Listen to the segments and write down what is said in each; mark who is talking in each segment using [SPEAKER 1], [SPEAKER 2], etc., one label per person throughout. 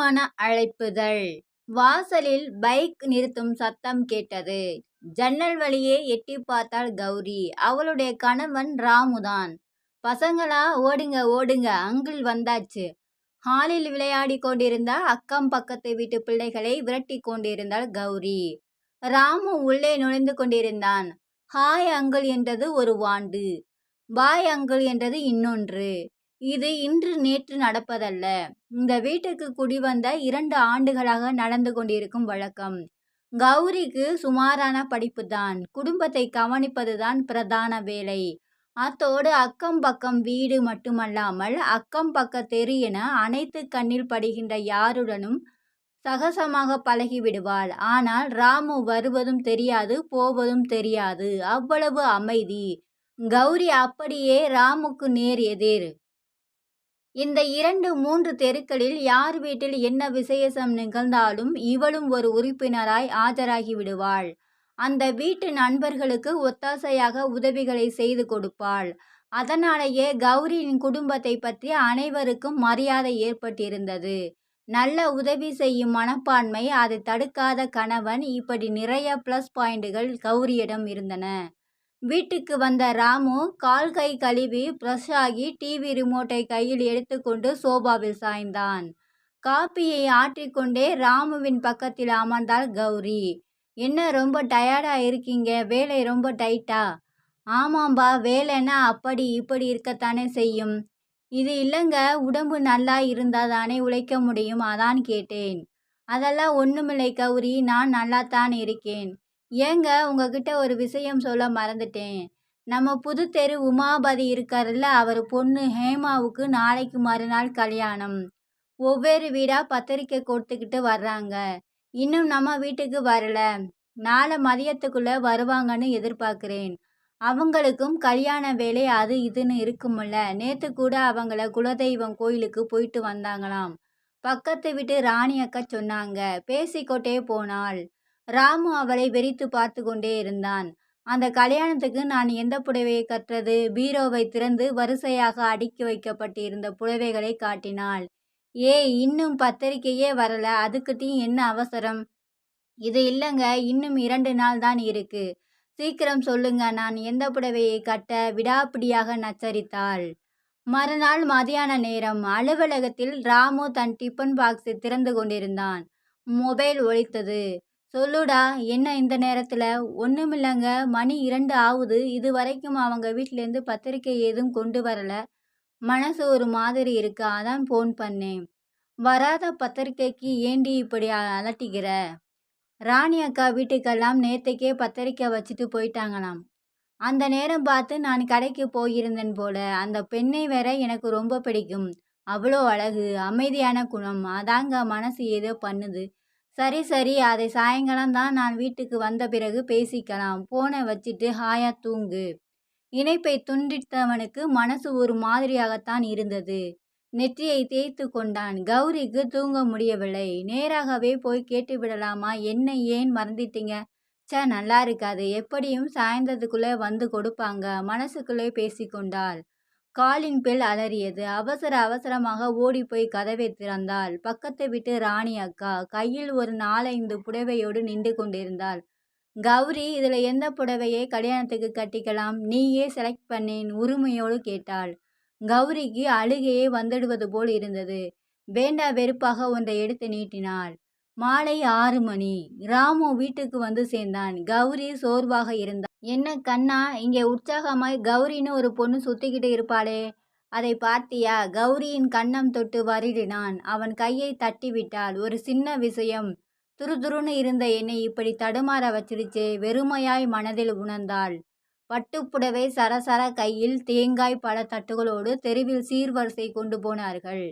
[SPEAKER 1] மன அழைப்புதல் வாசலில் பைக் நிறுத்தும் சத்தம் கேட்டது ஜன்னல் வழியே எட்டி பார்த்தாள் கௌரி அவளுடைய கணவன் ராமுதான் பசங்களா ஓடுங்க ஓடுங்க அங்கிள் வந்தாச்சு ஹாலில் விளையாடி கொண்டிருந்த அக்கம் பக்கத்து வீட்டு பிள்ளைகளை விரட்டி கொண்டிருந்தாள் கௌரி ராமு உள்ளே நுழைந்து கொண்டிருந்தான் ஹாய் அங்கிள் என்றது ஒரு வாண்டு பாய் அங்கிள் என்றது இன்னொன்று இது இன்று நேற்று நடப்பதல்ல இந்த வீட்டுக்கு குடிவந்த இரண்டு ஆண்டுகளாக நடந்து கொண்டிருக்கும் வழக்கம் கௌரிக்கு சுமாரான படிப்பு தான் குடும்பத்தை கவனிப்பதுதான் பிரதான வேலை அத்தோடு அக்கம் பக்கம் வீடு மட்டுமல்லாமல் அக்கம் பக்க தெரு என அனைத்து கண்ணில் படுகின்ற யாருடனும் சகசமாக பழகிவிடுவாள் ஆனால் ராமு வருவதும் தெரியாது போவதும் தெரியாது அவ்வளவு அமைதி கௌரி அப்படியே ராமுக்கு நேர் எதிர் இந்த இரண்டு மூன்று தெருக்களில் யார் வீட்டில் என்ன விசேஷம் நிகழ்ந்தாலும் இவளும் ஒரு உறுப்பினராய் ஆஜராகி விடுவாள் அந்த வீட்டு நண்பர்களுக்கு ஒத்தாசையாக உதவிகளை செய்து கொடுப்பாள் அதனாலேயே கௌரியின் குடும்பத்தை பற்றி அனைவருக்கும் மரியாதை ஏற்பட்டிருந்தது நல்ல உதவி செய்யும் மனப்பான்மை அதை தடுக்காத கணவன் இப்படி நிறைய ப்ளஸ் பாயிண்டுகள் கௌரியிடம் இருந்தன வீட்டுக்கு வந்த ராமு கால் கை கழுவி ப்ரஷ் ஆகி டிவி ரிமோட்டை கையில் எடுத்துக்கொண்டு சோபாவில் சாய்ந்தான் காப்பியை ஆற்றிக்கொண்டே ராமுவின் பக்கத்தில் அமர்ந்தாள் கௌரி
[SPEAKER 2] என்ன ரொம்ப டயர்டா இருக்கீங்க வேலை ரொம்ப டைட்டா
[SPEAKER 1] ஆமாம்பா வேலைன்னா அப்படி இப்படி இருக்கத்தானே செய்யும்
[SPEAKER 2] இது இல்லைங்க உடம்பு நல்லா இருந்தால் தானே உழைக்க முடியும் அதான் கேட்டேன்
[SPEAKER 1] அதெல்லாம் ஒன்றுமில்லை கௌரி நான் நல்லா தான் இருக்கேன் ஏங்க உங்ககிட்ட ஒரு விஷயம் சொல்ல மறந்துட்டேன் நம்ம புது தெரு உமாபதி இருக்காருல்ல அவர் பொண்ணு ஹேமாவுக்கு நாளைக்கு மறுநாள் கல்யாணம் ஒவ்வொரு வீடாக பத்திரிக்கை கொடுத்துக்கிட்டு வர்றாங்க
[SPEAKER 2] இன்னும் நம்ம வீட்டுக்கு வரல நாளை மதியத்துக்குள்ளே வருவாங்கன்னு எதிர்பார்க்குறேன்
[SPEAKER 1] அவங்களுக்கும் கல்யாண வேலை அது இதுன்னு இருக்கும்ல நேற்று கூட அவங்கள குலதெய்வம் கோயிலுக்கு போயிட்டு வந்தாங்களாம் பக்கத்து வீட்டு ராணி அக்கா சொன்னாங்க பேசிக்கொட்டே போனாள் ராமு அவளை வெறித்து பார்த்து கொண்டே இருந்தான் அந்த கல்யாணத்துக்கு நான் எந்த புடவையை கற்றது பீரோவை திறந்து வரிசையாக அடுக்கி வைக்கப்பட்டிருந்த புடவைகளை காட்டினாள்
[SPEAKER 2] ஏ இன்னும் பத்திரிக்கையே வரல அதுக்கிட்டையும் என்ன அவசரம்
[SPEAKER 1] இது இல்லைங்க இன்னும் இரண்டு நாள் தான் இருக்கு சீக்கிரம் சொல்லுங்க நான் எந்த புடவையை கட்ட விடாப்பிடியாக நச்சரித்தாள் மறுநாள் மதியான நேரம் அலுவலகத்தில் ராமு தன் டிஃபன் பாக்ஸை திறந்து கொண்டிருந்தான் மொபைல் ஒழித்தது சொல்லுடா என்ன இந்த நேரத்தில் ஒன்றுமில்லைங்க மணி இரண்டு ஆகுது இது வரைக்கும் அவங்க வீட்டிலேருந்து பத்திரிக்கை ஏதும் கொண்டு வரலை மனசு ஒரு மாதிரி இருக்கு அதான் ஃபோன் பண்ணேன் வராத பத்திரிக்கைக்கு ஏண்டி இப்படி அலட்டிக்கிற ராணி அக்கா வீட்டுக்கெல்லாம் நேற்றுக்கே பத்திரிக்கை வச்சுட்டு போயிட்டாங்களாம் அந்த நேரம் பார்த்து நான் கடைக்கு போயிருந்தேன் போல அந்த பெண்ணை வேற எனக்கு ரொம்ப பிடிக்கும் அவ்வளோ அழகு அமைதியான குணம் அதாங்க மனசு ஏதோ பண்ணுது சரி சரி அதை சாயங்காலம் தான் நான் வீட்டுக்கு வந்த பிறகு பேசிக்கலாம் போனை வச்சுட்டு ஹாயா தூங்கு இணைப்பை துண்டித்தவனுக்கு மனசு ஒரு மாதிரியாகத்தான் இருந்தது நெற்றியை தேய்த்து கொண்டான் கௌரிக்கு தூங்க முடியவில்லை நேராகவே போய் கேட்டுவிடலாமா என்ன ஏன் மறந்துட்டீங்க ச நல்லா இருக்காது எப்படியும் சாய்ந்ததுக்குள்ளே வந்து கொடுப்பாங்க மனசுக்குள்ளே பேசிக்கொண்டாள் காலின் பெல் அலறியது அவசர அவசரமாக ஓடிப்போய் கதவை திறந்தாள் பக்கத்து விட்டு ராணி அக்கா கையில் ஒரு நாலைந்து புடவையோடு நின்று கொண்டிருந்தாள் கௌரி இதில் எந்த புடவையை கல்யாணத்துக்கு கட்டிக்கலாம் நீயே செலக்ட் பண்ணேன் உரிமையோடு கேட்டாள் கௌரிக்கு அழுகையே வந்துடுவது போல் இருந்தது வேண்டா வெறுப்பாக ஒன்றை எடுத்து நீட்டினாள் மாலை ஆறு மணி ராமு வீட்டுக்கு வந்து சேர்ந்தான் கௌரி சோர்வாக இருந்தான்
[SPEAKER 2] என்ன கண்ணா இங்கே உற்சாகமாய் கௌரின்னு ஒரு பொண்ணு சுத்திக்கிட்டு இருப்பாளே
[SPEAKER 1] அதை பார்த்தியா கௌரியின் கண்ணம் தொட்டு வருடினான் அவன் கையை தட்டிவிட்டாள் ஒரு சின்ன விஷயம் துருதுருன்னு இருந்த என்னை இப்படி தடுமாற வச்சிருச்சு வெறுமையாய் மனதில் உணர்ந்தாள் பட்டுப்புடவை சரசர கையில் தேங்காய் பல தட்டுகளோடு தெருவில் சீர்வரிசை கொண்டு போனார்கள்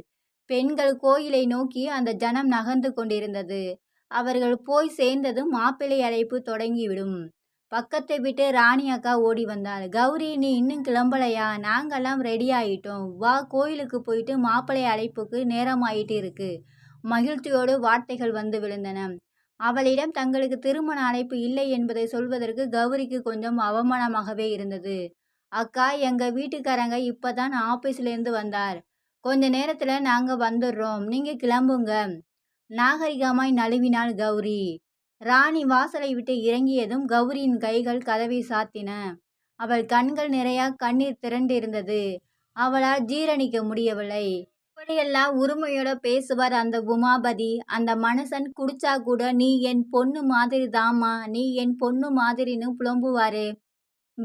[SPEAKER 1] பெண்கள் கோயிலை நோக்கி அந்த ஜனம் நகர்ந்து கொண்டிருந்தது அவர்கள் போய் சேர்ந்ததும் மாப்பிள்ளை அழைப்பு தொடங்கிவிடும் பக்கத்தை விட்டு ராணி அக்கா ஓடி வந்தாள் கௌரி நீ இன்னும் கிளம்பலையா நாங்கெல்லாம் ரெடி ஆயிட்டோம் வா கோயிலுக்கு போயிட்டு மாப்பிள்ளை அழைப்புக்கு நேரமாயிட்டு இருக்கு மகிழ்ச்சியோடு வார்த்தைகள் வந்து விழுந்தன அவளிடம் தங்களுக்கு திருமண அழைப்பு இல்லை என்பதை சொல்வதற்கு கௌரிக்கு கொஞ்சம் அவமானமாகவே இருந்தது அக்கா எங்க வீட்டுக்காரங்க இப்பதான் ஆபீஸ்லேருந்து வந்தார் கொஞ்ச நேரத்துல நாங்க வந்துடுறோம் நீங்க கிளம்புங்க நாகரிகமாய் நழுவினாள் கௌரி ராணி வாசலை விட்டு இறங்கியதும் கௌரியின் கைகள் கதவை சாத்தின அவள் கண்கள் நிறைய கண்ணீர் திரண்டிருந்தது அவளால் ஜீரணிக்க முடியவில்லை இப்படியெல்லாம் உரிமையோட பேசுவார் அந்த உமாபதி அந்த மனுஷன் குடிச்சா கூட நீ என் பொண்ணு மாதிரி தாமா நீ என் பொண்ணு மாதிரின்னு புலம்புவாரு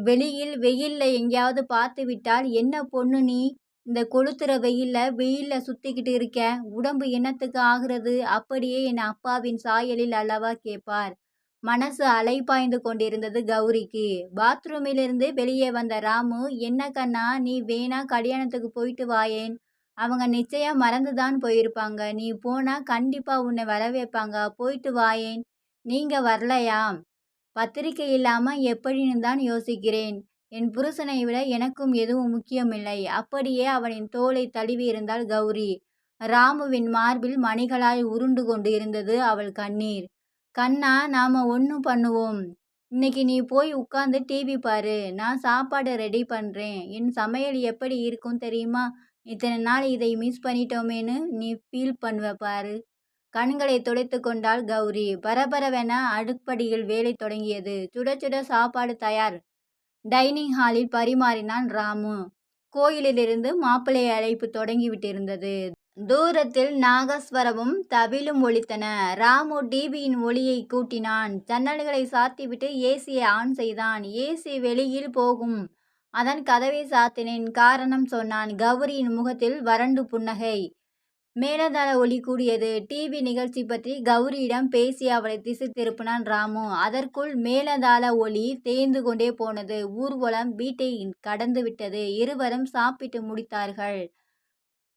[SPEAKER 1] வெளியில் வெயில்ல எங்கேயாவது பார்த்து விட்டால் என்ன பொண்ணு நீ இந்த கொளுத்துற வெயிலில் வெயில்ல சுத்திக்கிட்டு இருக்கேன் உடம்பு என்னத்துக்கு ஆகிறது அப்படியே என் அப்பாவின் சாயலில் அல்லவா கேட்பார் மனசு அலைப்பாய்ந்து கொண்டிருந்தது கௌரிக்கு பாத்ரூமிலிருந்து வெளியே வந்த ராமு என்ன கண்ணா நீ வேணா கல்யாணத்துக்கு போயிட்டு வாயேன் அவங்க நிச்சயம் மறந்துதான் போயிருப்பாங்க நீ போனா கண்டிப்பா உன்னை வரவேற்பாங்க போயிட்டு வாயேன் நீங்க வரலையா பத்திரிக்கை இல்லாம எப்படின்னு தான் யோசிக்கிறேன் என் புருஷனை விட எனக்கும் எதுவும் முக்கியமில்லை அப்படியே அவனின் தோலை தழுவி இருந்தாள் கௌரி ராமுவின் மார்பில் மணிகளாய் உருண்டு கொண்டு இருந்தது அவள் கண்ணீர் கண்ணா நாம ஒன்றும் பண்ணுவோம் இன்னைக்கு நீ போய் உட்காந்து டிவி பாரு நான் சாப்பாடு ரெடி பண்ணுறேன் என் சமையல் எப்படி இருக்கும் தெரியுமா இத்தனை நாள் இதை மிஸ் பண்ணிட்டோமேன்னு நீ ஃபீல் பண்ணுவ பாரு கண்களை துடைத்து கொண்டாள் கௌரி பரபரவென அடுப்படியில் வேலை தொடங்கியது சுட சுட சாப்பாடு தயார் டைனிங் ஹாலில் பரிமாறினான் ராமு கோயிலிலிருந்து மாப்பிள்ளை அழைப்பு தொடங்கிவிட்டிருந்தது தூரத்தில் நாகஸ்வரமும் தவிலும் ஒலித்தன ராமு டிவியின் ஒளியை கூட்டினான் ஜன்னல்களை சாத்திவிட்டு ஏசியை ஆன் செய்தான் ஏசி வெளியில் போகும் அதன் கதவை சாத்தினேன் காரணம் சொன்னான் கௌரியின் முகத்தில் வறண்டு புன்னகை மேலதள ஒளி கூடியது டிவி நிகழ்ச்சி பற்றி கௌரியிடம் பேசி அவளை திசை திருப்பினான் ராமு அதற்குள் மேலதாள ஒளி தேய்ந்து கொண்டே போனது ஊர்வலம் வீட்டை கடந்து விட்டது இருவரும் சாப்பிட்டு முடித்தார்கள்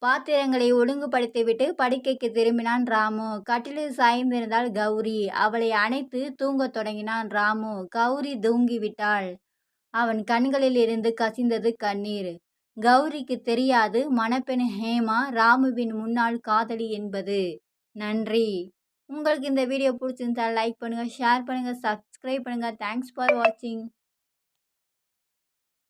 [SPEAKER 1] பாத்திரங்களை ஒழுங்குபடுத்திவிட்டு படுக்கைக்கு திரும்பினான் ராமு கட்டிலில் சாய்ந்திருந்தாள் கௌரி அவளை அணைத்து தூங்கத் தொடங்கினான் ராமு கௌரி தூங்கிவிட்டாள் அவன் கண்களில் இருந்து கசிந்தது கண்ணீர் கௌரிக்கு தெரியாது மணப்பெண் ஹேமா ராமுவின் முன்னாள் காதலி என்பது நன்றி உங்களுக்கு இந்த வீடியோ பிடிச்சிருந்தா லைக் பண்ணுங்கள் ஷேர் பண்ணுங்கள் சப்ஸ்கிரைப் பண்ணுங்கள் தேங்க்ஸ் ஃபார் வாட்சிங்